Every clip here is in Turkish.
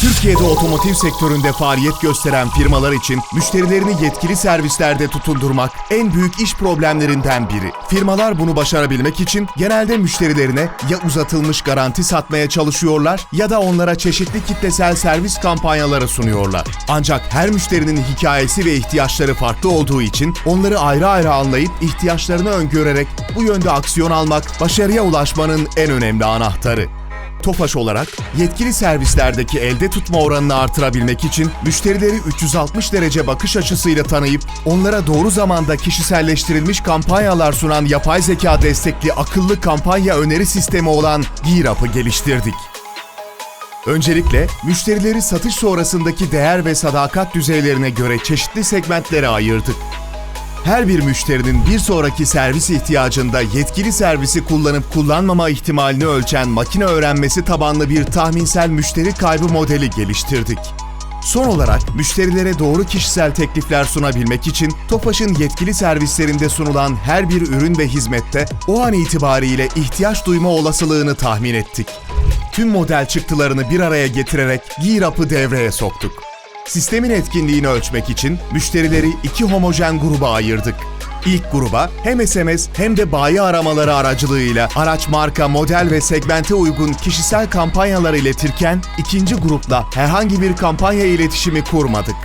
Türkiye'de otomotiv sektöründe faaliyet gösteren firmalar için müşterilerini yetkili servislerde tutundurmak en büyük iş problemlerinden biri. Firmalar bunu başarabilmek için genelde müşterilerine ya uzatılmış garanti satmaya çalışıyorlar ya da onlara çeşitli kitlesel servis kampanyaları sunuyorlar. Ancak her müşterinin hikayesi ve ihtiyaçları farklı olduğu için onları ayrı ayrı anlayıp ihtiyaçlarını öngörerek bu yönde aksiyon almak başarıya ulaşmanın en önemli anahtarı. Tofaş olarak yetkili servislerdeki elde tutma oranını artırabilmek için müşterileri 360 derece bakış açısıyla tanıyıp onlara doğru zamanda kişiselleştirilmiş kampanyalar sunan yapay zeka destekli akıllı kampanya öneri sistemi olan GearUp'ı geliştirdik. Öncelikle müşterileri satış sonrasındaki değer ve sadakat düzeylerine göre çeşitli segmentlere ayırdık. Her bir müşterinin bir sonraki servis ihtiyacında yetkili servisi kullanıp kullanmama ihtimalini ölçen makine öğrenmesi tabanlı bir tahminsel müşteri kaybı modeli geliştirdik. Son olarak müşterilere doğru kişisel teklifler sunabilmek için Tofaş'ın yetkili servislerinde sunulan her bir ürün ve hizmette o an itibariyle ihtiyaç duyma olasılığını tahmin ettik. Tüm model çıktılarını bir araya getirerek GearUp'ı devreye soktuk. Sistemin etkinliğini ölçmek için müşterileri iki homojen gruba ayırdık. İlk gruba hem SMS hem de bayi aramaları aracılığıyla araç marka, model ve segmente uygun kişisel kampanyalar iletirken ikinci grupla herhangi bir kampanya iletişimi kurmadık.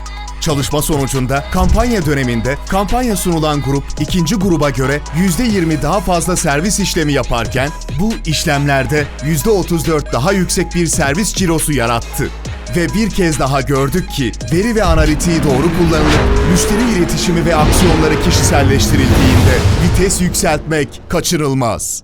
Çalışma sonucunda kampanya döneminde kampanya sunulan grup ikinci gruba göre %20 daha fazla servis işlemi yaparken bu işlemlerde %34 daha yüksek bir servis cirosu yarattı. Ve bir kez daha gördük ki veri ve analitiği doğru kullanılıp müşteri iletişimi ve aksiyonları kişiselleştirildiğinde vites yükseltmek kaçınılmaz.